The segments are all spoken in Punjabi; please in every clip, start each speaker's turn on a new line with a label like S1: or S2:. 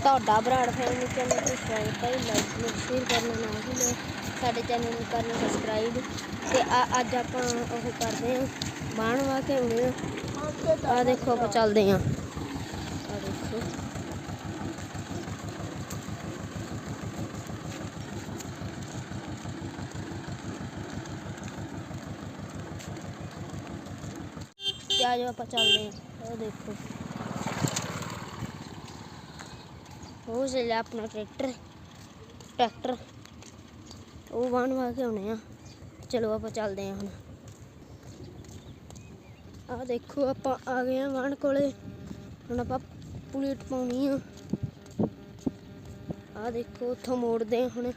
S1: ਤੁਹਾਡਾ ਬਰਾੜ ਫੈਮਿਲੀ ਚੈਨਲ ਤੇ ਸਵਾਗਤ ਹੈ ਲਾਈਕ ਨੂੰ ਸ਼ੇਅਰ ਕਰਨਾ ਨਾ ਭੁੱਲੋ ਸਾਡੇ ਚੈਨਲ ਨੂੰ ਕਰਨਾ ਸਬਸਕ੍ਰਾਈਬ ਤੇ ਆ ਅੱਜ ਆਪਾਂ ਉਹ ਕਰਦੇ ਹਾਂ ਬਾਣ ਵਾ ਕੇ ਆਉਣੇ ਆ ਆ ਦੇਖੋ ਆਪਾਂ ਚੱਲਦੇ ਹਾਂ ਆ ਦੇਖੋ ਤੇ ਆ ਜਾਓ ਆਪਾਂ ਚੱਲਦੇ ਹਾਂ ਉਹ ਦੇਖੋ ਉਹ ਚੱਲਿਆ ਆਪਣਾ ਟਰੈਕਟਰ ਟਰੈਕਟਰ ਉਹ ਵਾਹਣ ਵਾ ਕੇ ਆਉਣੇ ਆ ਚਲੋ ਆਪਾਂ ਚੱਲਦੇ ਹਾਂ ਹੁਣ ਆ ਦੇਖੋ ਆਪਾਂ ਆ ਗਏ ਆ ਵਾਹਣ ਕੋਲੇ ਹੁਣ ਆਪਾਂ ਪੁਲੀਟ ਪਾਉਣੀ ਆ ਆ ਦੇਖੋ ਉੱਥੋਂ ਮੋੜਦੇ ਆ ਹੁਣ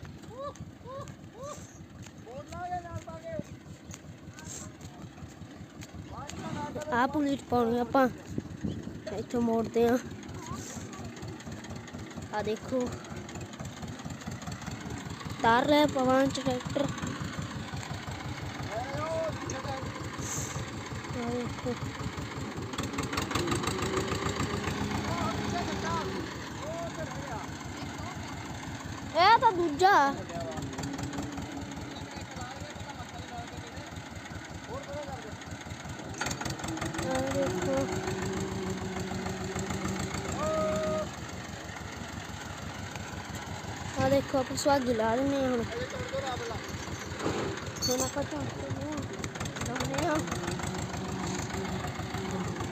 S1: ਆ ਪੁਲੀਟ ਪਾਉਣੀ ਆਪਾਂ ਇੱਥੋਂ ਮੋੜਦੇ ਆ आ देखो। तार रहे है पवन ट्रैक्टर देखो। तो दूजा। ਦੇਖੋ, ਆਪਾਂ ਸੁਹਾਗੀ ਲਾ ਦਿੰਦੇ ਹਾਂ ਹੁਣ। ਹੁਣ ਆਪਾਂ ਚਾਂਦੇ ਹਾਂ।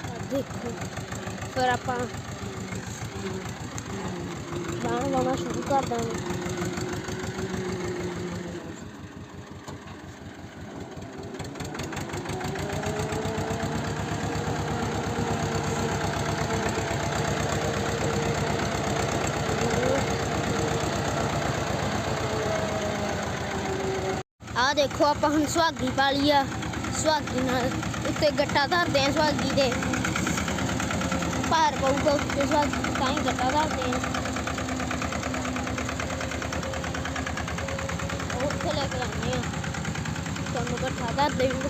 S1: ਆ ਦੇਖੋ, ਫਿਰ ਆਪਾਂ ਬਾਣ ਲਾਉਣਾ ਸ਼ੁਰੂ ਕਰ ਦਾਂਗੇ। ਆ ਦੇਖੋ ਆਪਾਂ ਹੁਣ ਸੁਹਾਗੀ ਪਾਲੀ ਆ ਸੁਹਾਗੀ ਨਾਲ ਉੱਤੇ ਗੱਟਾ ਧਰਦੇ ਆ ਸੁਹਾਗੀ ਦੇ ਭਾਰ ਪਊਗਾ ਉੱਤੇ ਸੁਹਾਗੀ ਤਾਂ ਹੀ ਗੱਟਾ ਧਰਦੇ ਆ ਉਹ ਉੱਥੇ ਲੈ ਕੇ ਆਉਂਦੇ ਆ ਤੁਹਾਨੂੰ ਗੱਟਾ ਧਰਦੇ ਵੀ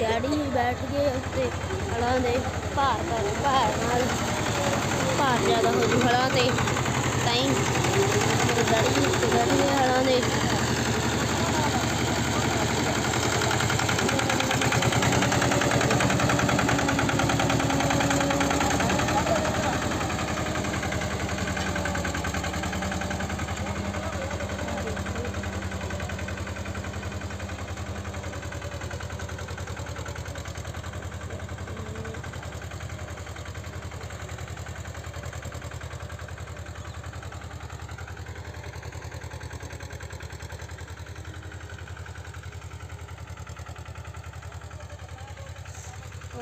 S1: ਡੈਡੀ ਵੀ ਬੈਠ ਗਏ ਉੱਤੇ ਹਲਾਂ ਦੇ ਭਾਰ ਕਰ ਭਾਰ ਨਾਲ, ਭਾਰ ਜ਼ਿਆਦਾ ਹੋ ਜੂ ਹਲਾਂ ਤੇ ਤਾਈ ਮੇਰੇ ਡੈਡੀ ਵੀ ਬੈਠ ਗਏ ਹਲਾਂ ਦੇ।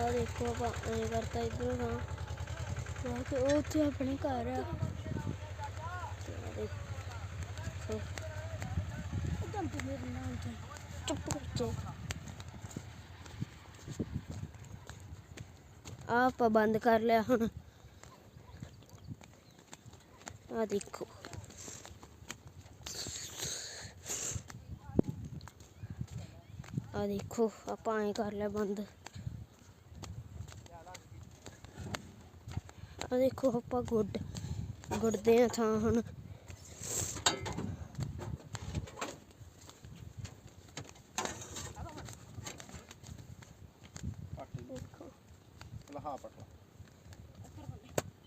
S1: ਆ ਦੇਖੋ ਆਪਾਂ ਐਂ ਕਰਤਾ ਇਧਰੋਂ ਹਾਂ ਆ ਕੇ ਉਹ ਉੱਥੇ ਆਪਣੇ ਘਰ ਆ। ਚੁੱਪ ਕਰ ਜਾ ਆਪਾਂ ਬੰਦ ਕਰ ਲਿਆ ਹੁਣ। ਆ ਦੇਖੋ। ਆ ਦੇਖੋ, ਆਪਾਂ ਐਂ ਕਰ ਲਿਆ ਬੰਦ। ਆ ਦੇਖੋ ਆਪਾਂ ਗੁੱਡ ਗੁੱਡਦੇ ਆ ਥਾਂ ਹੁਣ। ਦੇਖੋ।
S2: ਲਹਾ ਪਟਲਾ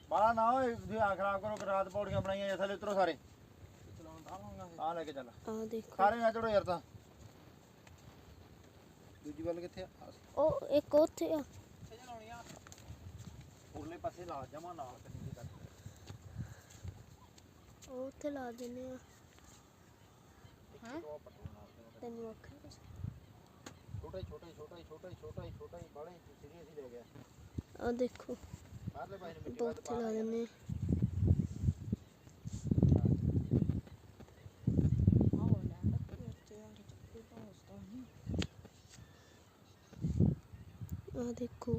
S2: ਬਾਲਾ ਆ ਨਾ ਤੁਸੀਂ ਆ ਖਰਾਬ ਕਰੋ ਰਾਤ ਪੌੜੀਆਂ ਬਣਾਈਆਂ ਜਾਂ ਥੱਲੇ ਉਤਰੋ ਸਾਰੇ। ਆ ਲੈ ਕੇ ਚੱਲ।
S1: ਆ ਦੇਖੋ।
S2: ਸਾਰੇ ਨਾ ਚੜੋ ਯਾਰ ਤਾਂ। ਦੂਜੀ ਵੱਲ ਕਿੱਥੇ ਆ? ਆ
S1: ਉਹ ਇੱਕ ਉੱਥੇ ਆ
S2: ਕਿੱਥੇ ਚਲਾਉਣੀ ਆ ਉਰਲੇ ਪਾਸੇ ਲਾ ਜਾਵਾਂ ਨਾਲ ਕੰਨੀ ਦੀ ਕਰ
S1: ਉਹ ਉੱਥੇ ਲਾ ਦਿੰਨੇ ਆ।
S2: ਹਾਂ?
S1: ਤੈਨੂੰ ਆਖਿਆ ਕੁਛ?
S2: ਛੋਟਾ ਛੋਟਾ ਛੋਟਾ ਛੋਟਾ ਛੋਟਾ ਛੋਟਾ ਹੀ ਬਾਲੇ ਸੀਰੀਅਸ ਹੀ ਲੈ ਗਿਆ।
S1: ਆ ਦੇਖੋ।
S2: ਬਾਹਰਲੇ ਪਾਸੇ ਨੂੰ ਮਿੱਟੀ
S1: ਉੱਥੇ ਲਾ ਦਿੰਨੇ ਆ ਦੇਖੋ।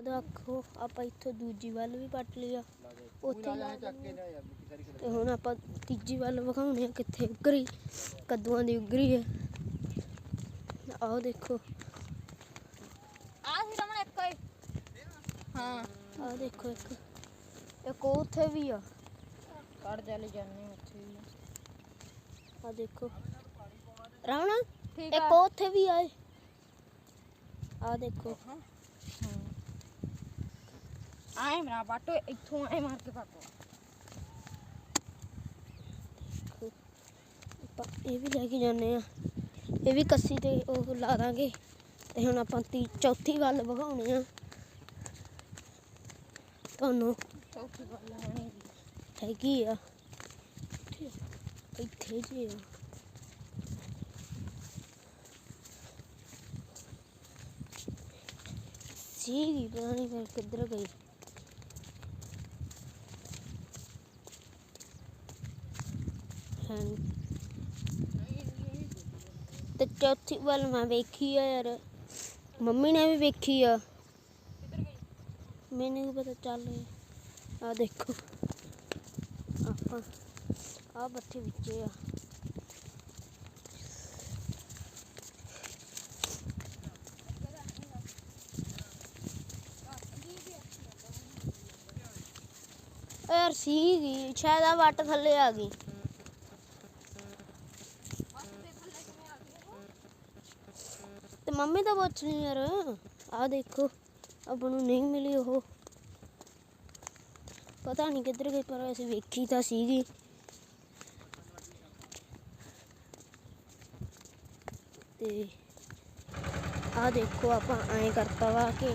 S1: ਦੇਖੋ ਆਪਾਂ ਇੱਥੋਂ ਦੂਜੀ ਵੱਲ ਵੀ ਪੱਟ ਲਿਆ ਉੱਥੇ
S2: ਉੱਥੇ
S1: ਲਾ ਤੇ ਹੁਣ ਆਪਾਂ ਤੀਜੀ ਵੱਲ ਵਿਖਾਉਣੇ ਆ ਕਿੱਥੇ ਉਗਰੀ ਕੱਦੂਆਂ ਦੀ ਉਗਰੀ ਹੈ ਆਹ ਦੇਖੋ।
S3: ਆ ਸੀ ਰਮਣ ਇੱਕ ਹੀ। ਹਾਂ।
S1: ਆਹ ਦੇਖੋ ਇੱਕ। ਇੱਕ ਉਹ ਉੱਥੇ ਵੀ ਆ।
S3: ਕੱਢ ਜਾ ਲੈ ਹਾਂ ਉੱਥੇ ਵੀ।
S1: ਆ ਦੇਖੋ। ਰਾਵਣਾ ਇੱਕ ਉਹ ਉੱਥੇ ਵੀ ਆਏ ਆ ਦੇਖੋ।
S3: ਆਏ ਮੇਰਾ ਬਾਟੋ ਇੱਥੋਂ ਆਏ ਮਾਰ ਕੇ ਪਾਟੋ
S1: ਇਹ ਵੀ ਲੈ ਕੇ ਜਾਂਦੇ ਆ ਇਹ ਵੀ ਕੱਸੀ ਤੇ ਉਹ ਲਾ ਦਾਂਗੇ। ਤੇ ਹੁਣ ਆਪਾਂ ਤੀ ਚੌਥੀ ਵੱਲ ਵਿਖਾਉਣੇ ਆ ਤੁਹਾਨੂੰ
S3: ਚੌਥੀ ਗੱਲ ਹੋਣੀ
S1: ਹੈਗੀ ਆ। ਇੱਥੇ ਜੀ ਆ। ਸੀਗੀ ਪਤਾ ਨਹੀਂ ਫਿਰ ਕਿੱਧਰ ਗਈ। हैं। तो चौथी वाल मैं देखी है यार। मम्मी ने भी देखी है। मैंने भी पता चल आ देखो। आ बैठे बच्चे आ यार सी गई, शायद आ वाट थले आ गई। ਮੰਮੀ ਤਾਂ ਪੁੱਛ ਲਈ ਯਾਰ। ਆ ਦੇਖੋ, ਆਪਾਂ ਨੂੰ ਨਹੀਂ ਮਿਲੀ ਉਹ। ਪਤਾ ਨਹੀਂ ਕਿੱਧਰ ਗਈ, ਪਰ ਅਸੀਂ ਵੇਖੀ ਤਾਂ ਸੀਗੀ। ਤੇ ਆ ਦੇਖੋ, ਆਪਾਂ ਐਂ ਕਰਤਾ ਵਾ ਕਿ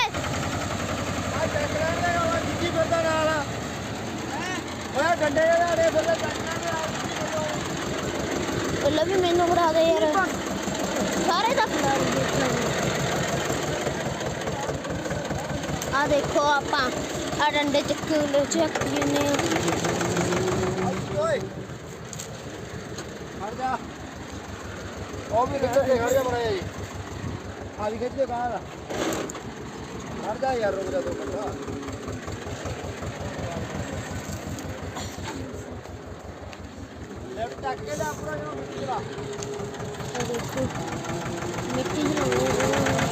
S2: ਆ ਚੱਕ ਉਹ ਜਿੱਜੀ ਫਿਰਦਾ ਨਾਲ ਓਏ ਡੰਡੇ ਦੇ ਆੜੇ ਫਿਰਦਾ ਚੱਕ ਲੈਂਦੇ
S1: ਪਹਿਲਾਂ ਵੀ ਮੈਨੂੰ ਫੜਾ ਦੇ ਯਾਰ। ਸਾਰੇ ਦਾ ਫੜਾ ਆ ਦੇਖੋ ਆਪਾਂ। ਆ ਡੰਡੇ ਚੱਕ ਲੈ ਚੱਕ ਜਨੇ
S2: ਓਏ। ਹਟ ਜਾ। ਉਹ ਵੀ ਕਿੱਥੇ ਤੇ ਖੜ ਬੜਾ ਜੀ। ਆ ਵੀ ਖਿੱਚ ਦੇ ਦਾ ਹਟ ਜਾ ਯਾਰ ਰੁਕ ਜਾ ਦੋ ਮਿੰਟ। ਲੈਫਟ ਚੱਕ ਕੇ ਜਾ ਪੂਰਾ ਜਿਹਾ ਮਿੱਟੀ ਦਾ।
S1: ਮਿੱਟੀ ਹਿਲਾਉਣੀ